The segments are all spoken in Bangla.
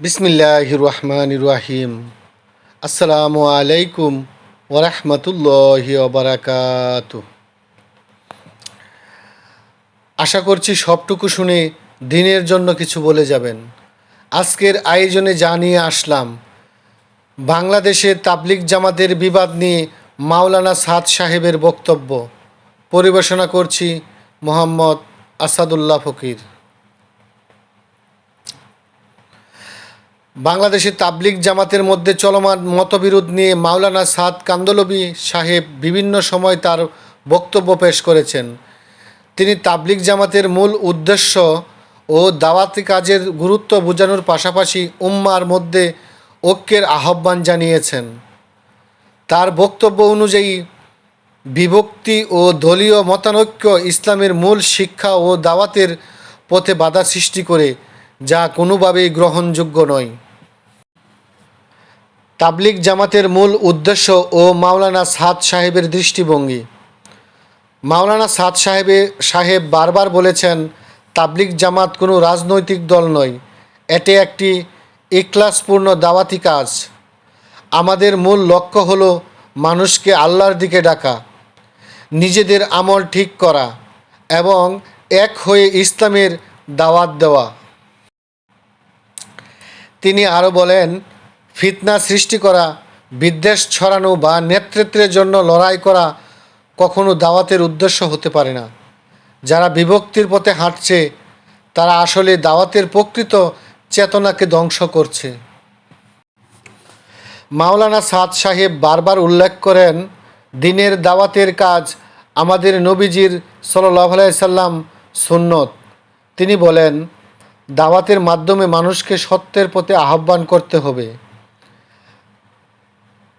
বিসমিল্লাহ রহমান রাহিম। আসসালামু আলাইকুম ওরহমতুল্লাহ বারাকাত। আশা করছি সবটুকু শুনে দিনের জন্য কিছু বলে যাবেন। আজকের আয়োজনে জানিয়ে আসলাম বাংলাদেশে তাবলিক জামাতের বিবাদ নিয়ে মাওলানা সাদ সাহেবের বক্তব্য। পরিবেশনা করছি মোহাম্মদ আসাদুল্লাহ ফকির। বাংলাদেশে তাবলিক জামাতের মধ্যে চলমান মতবিরোধ নিয়ে মাওলানা সাদ কান্দলবি সাহেব বিভিন্ন সময় তার বক্তব্য পেশ করেছেন। তিনি তাবলিক জামাতের মূল উদ্দেশ্য ও দাওয়াতি কাজের গুরুত্ব বোঝানোর পাশাপাশি উম্মার মধ্যে ঐক্যের আহ্বান জানিয়েছেন। তার বক্তব্য অনুযায়ী, বিভক্তি ও দলীয় মতানৈক্য ইসলামের মূল শিক্ষা ও দাওয়াতের পথে বাধা সৃষ্টি করে, যা কোনোভাবেই গ্রহণযোগ্য নয়। তাবলিক জামাতের মূল উদ্দেশ্য ও মাওলানা সাদ সাহেবের দৃষ্টিভঙ্গি। মাওলানা সাদ সাহেবে, সাহেব বারবার বলেছেন তাবলিক জামাত কোনো রাজনৈতিক দল নয়। এটি একটি ইকলাসপূর্ণ দাওয়াতি কাজ। আমাদের মূল লক্ষ্য হল মানুষকে আল্লাহর দিকে ডাকা, নিজেদের আমল ঠিক করা এবং এক হয়ে ইসলামের দাওয়াত দেওয়া। তিনি আরও বলেন ফিতনা সৃষ্টি করা, বিদ্বেষ ছড়ানো বা নেতৃত্বের জন্য লড়াই করা কখনো দাওয়াতের উদ্দেশ্য হতে পারে না। যারা বিভক্তির পথে হাঁটছে, তারা আসলে দাওয়াতের প্রকৃত চেতনাকে ধ্বংস করছে। মাওলানা সাদ সাহেব বারবার উল্লেখ করেন, দিনের দাওয়াতের কাজ আমাদের নবীজির সাল্লাহ সাল্লাম সুন্নত। তিনি বলেন, দাওয়াতের মাধ্যমে মানুষকে সত্যের পথে আহ্বান করতে হবে।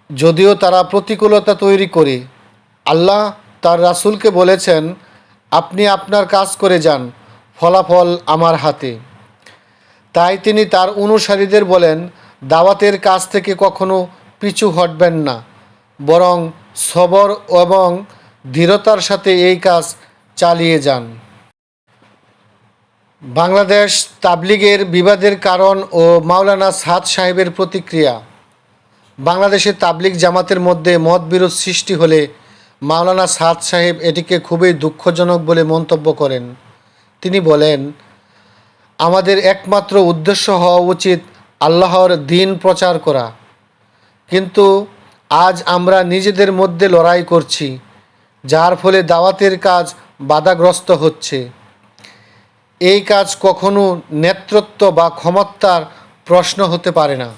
যদিও তারা প্রতিকূলতা তৈরি করে। আল্লাহ তার রাসূলকে বলেছেন, আপনি আপনার কাজ করে যান, ফলাফল আমার হাতে। তাই তিনি তার অনুসারীদের বলেন, দাওয়াতের কাজ থেকে কখনো পিছু হটবেন না, বরং সবর এবং দৃঢ়তার সাথে এই কাজ চালিয়ে যান। বাংলাদেশ তাবলিগের বিবাদের কারণ ও মাওলানা সাদ সাহেবের প্রতিক্রিয়া। বাংলাদেশে তাবলিগ জামাতের মধ্যে মতবিরোধ সৃষ্টি হলে মাওলানা সাদ সাহেব এটিকে খুবই দুঃখজনক বলে মন্তব্য করেন। তিনি বলেন, আমাদের একমাত্র উদ্দেশ্য হওয়া উচিত আল্লাহর দিন প্রচার করা। কিন্তু আজ আমরা নিজেদের মধ্যে লড়াই করছি, যার ফলে দাওয়াতের কাজ বাধাগ্রস্ত হচ্ছে। এই কাজ কখনো নেতৃত্ব বা ক্ষমতার প্রশ্ন হতে পারে না।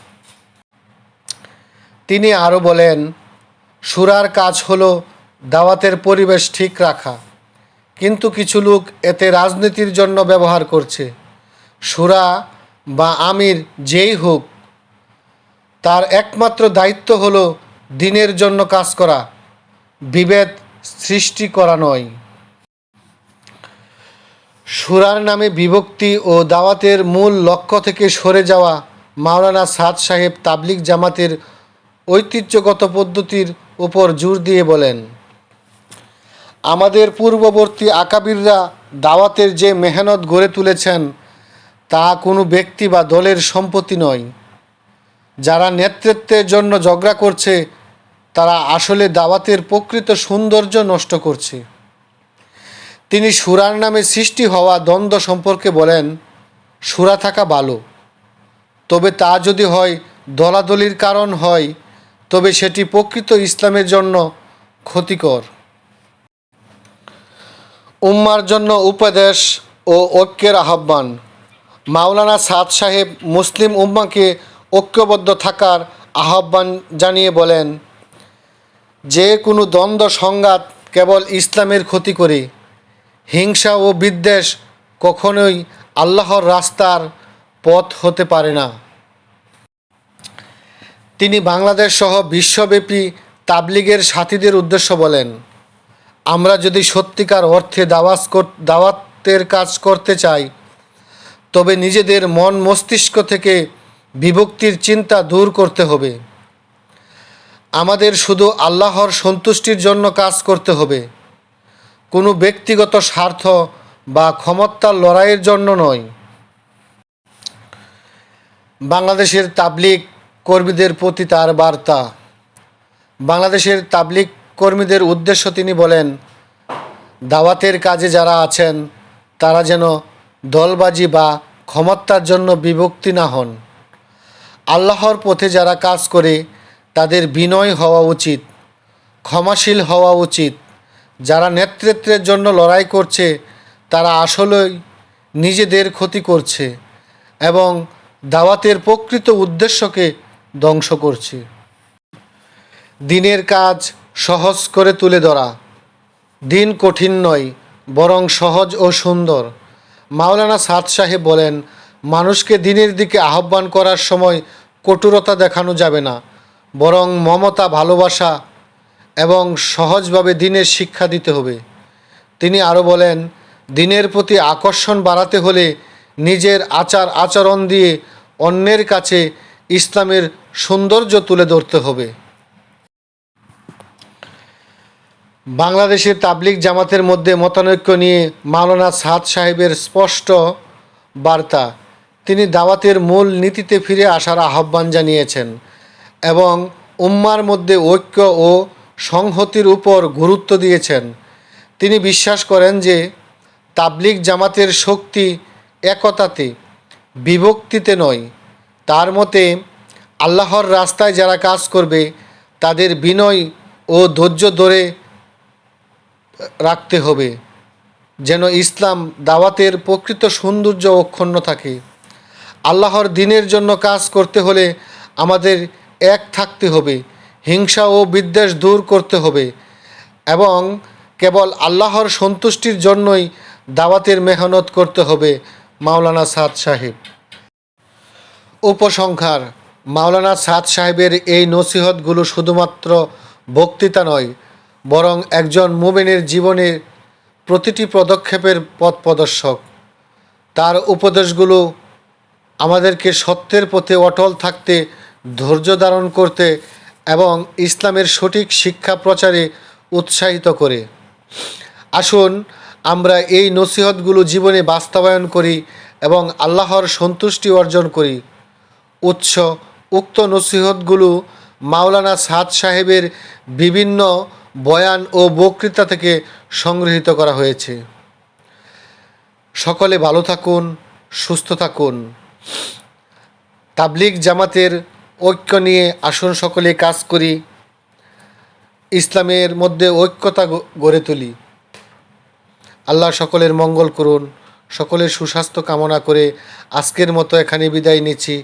তিনি আরও বলেন, সুরার কাজ হলো দাওয়াতের পরিবেশ ঠিক রাখা। কিন্তু কিছু লোক এতে রাজনীতির জন্য ব্যবহার করছে। সুরা বা আমির যেই হোক, তার একমাত্র দায়িত্ব হলো দিনের জন্য কাজ করা, বিভেদ সৃষ্টি করা নয়। সুরার নামে বিভক্তি ও দাওয়াতের মূল লক্ষ্য থেকে সরে যাওয়া মাওলানা সাদ সাহেব তাবলিক জামাতের ঐতিহ্যগত পদ্ধতির উপর জোর দিয়ে বলেন, আমাদের পূর্ববর্তী আকাবিররা দাওয়াতের যে মেহনত গড়ে তুলেছেন, তা কোনো ব্যক্তি বা দলের সম্পত্তি নয়। যারা নেতৃত্বের জন্য ঝগড়া করছে, তারা আসলে দাওয়াতের প্রকৃত সৌন্দর্য নষ্ট করছে। তিনি সুরার নামে সৃষ্টি হওয়া দ্বন্দ্ব সম্পর্কে বলেন, সুরা থাকা ভালো। তবে তা যদি হয়, দলাদলির কারণ হয় তবে সেটি প্রকৃত ইসলামের জন্য ক্ষতিকর। উম্মার জন্য উপদেশ ও ঐক্যের আহ্বান। মাওলানা সাদ সাহেব মুসলিম উম্মাকে ঐক্যবদ্ধ থাকার আহ্বান জানিয়ে বলেন, যে কোনো দ্বন্দ্ব, সংঘাত কেবল ইসলামের ক্ষতি করে। হিংসা ও বিদ্বেষ কখনোই আল্লাহর রাস্তার পথ হতে পারে না। তিনি বাংলাদেশ সহ বিশ্বব্যাপী তাবলিগের সাথীদের উদ্দেশ্য বলেন, আমরা যদি সত্যিকার অর্থে দাওয়াত দাওয়াতের কাজ করতে চাই, তবে নিজেদের মন মস্তিষ্ক থেকে বিভক্তির চিন্তা দূর করতে হবে। আমাদের শুধু আল্লাহর সন্তুষ্টির জন্য কাজ করতে হবে। কোনো ব্যক্তিগত স্বার্থ বা ক্ষমতার লড়াইয়ের জন্য নয়। বাংলাদেশের তাবলিগ কর্মীদের প্রতি তার বার্তা। বাংলাদেশের তাবলিগ কর্মীদের উদ্দেশ্য তিনি বলেন, দাওয়াতের কাজে যারা আছেন, তারা যেন দলবাজি বা ক্ষমতার জন্য বিভক্তি না হন। আল্লাহর পথে যারা কাজ করে, তাদের বিনয় হওয়া উচিত, ক্ষমাশীল হওয়া উচিত। যারা নেতৃত্বের জন্য লড়াই করছে, তারা আসলেই নিজেদের ক্ষতি করছে এবং দাওয়াতের প্রকৃত উদ্দেশ্যকে ধ্বংস করছে। দিনের কাজ সহজ করে তুলে ধরা। দিন কঠিন নয়, বরং সহজ ও সুন্দর। মাওলানা সাদ সাহেব বলেন, মানুষকে দিনের দিকে আহ্বান করার সময় কঠোরতা দেখানো যাবে না, বরং মমতা, ভালোবাসা এবং সহজভাবে দিনের শিক্ষা দিতে হবে। তিনি আরও বলেন, দিনের প্রতি আকর্ষণ বাড়াতে হলে নিজের আচার আচরণ দিয়ে অন্যের কাছে ইসলামের সৌন্দর্য তুলে ধরতে হবে। বাংলাদেশের তাবলিগ জামাতের মধ্যে মতানৈক্য নিয়ে মাওলানা সাদ সাহেবের স্পষ্ট বার্তা। তিনি দাওয়াতের মূল নীতিতে ফিরে আসার আহ্বান জানিয়েছেন এবং উম্মার মধ্যে ঐক্য ও সংহতির উপর গুরুত্ব দিয়েছেন। তিনি বিশ্বাস করেন যে তাবলিগ জামাতের শক্তি একতাতে, বিভক্তিতে নয় তার মতে, আল্লাহর রাস্তায় যারা কাজ করবে, তাদের বিনয় ও ধৈর্য ধরে রাখতে হবে, যেন ইসলাম দাওয়াতের প্রকৃত সৌন্দর্য অক্ষুণ্ণ থাকে। আল্লাহর দিনের জন্য কাজ করতে হলে আমাদের এক থাকতে হবে, হিংসা ও বিদ্বেষ দূর করতে হবে, এবং কেবল আল্লাহর সন্তুষ্টির জন্যই দাওয়াতের মেহনত করতে হবে, মাওলানা সাদ সাহেব। উপসংহার। মাওলানা সাদ সাহেবের এই নসিহতগুলো শুধুমাত্র বক্তৃতা নয়, বরং একজন মুমেনের জীবনের প্রতিটি পদক্ষেপের পথ প্রদর্শক। তার উপদেশগুলো আমাদেরকে সত্যের পথে অটল থাকতে, ধৈর্য ধারণ করতে এবং ইসলামের সঠিক শিক্ষা প্রচারে উৎসাহিত করে। আসুন, আমরা এই নসিহতগুলো জীবনে বাস্তবায়ন করি এবং আল্লাহর সন্তুষ্টি অর্জন করি। উৎস, উক্ত নসিহতগুলো মাওলানা সাদ সাহেবের বিভিন্ন বয়ান ও বক্তৃতা থেকে সংগৃহীত করা হয়েছে। সকলে ভালো থাকুন, সুস্থ থাকুন। তাবলিগ জামাতের ঐক্য নিয়ে আসুন সকলে কাজ করি। ইসলামের মধ্যে ঐক্যতা গড়ে তুলি। আল্লাহ সকলের মঙ্গল করুন, সকলের সুস্বাস্থ্য কামনা করে আজকের মতো এখানে বিদায় নিচ্ছি।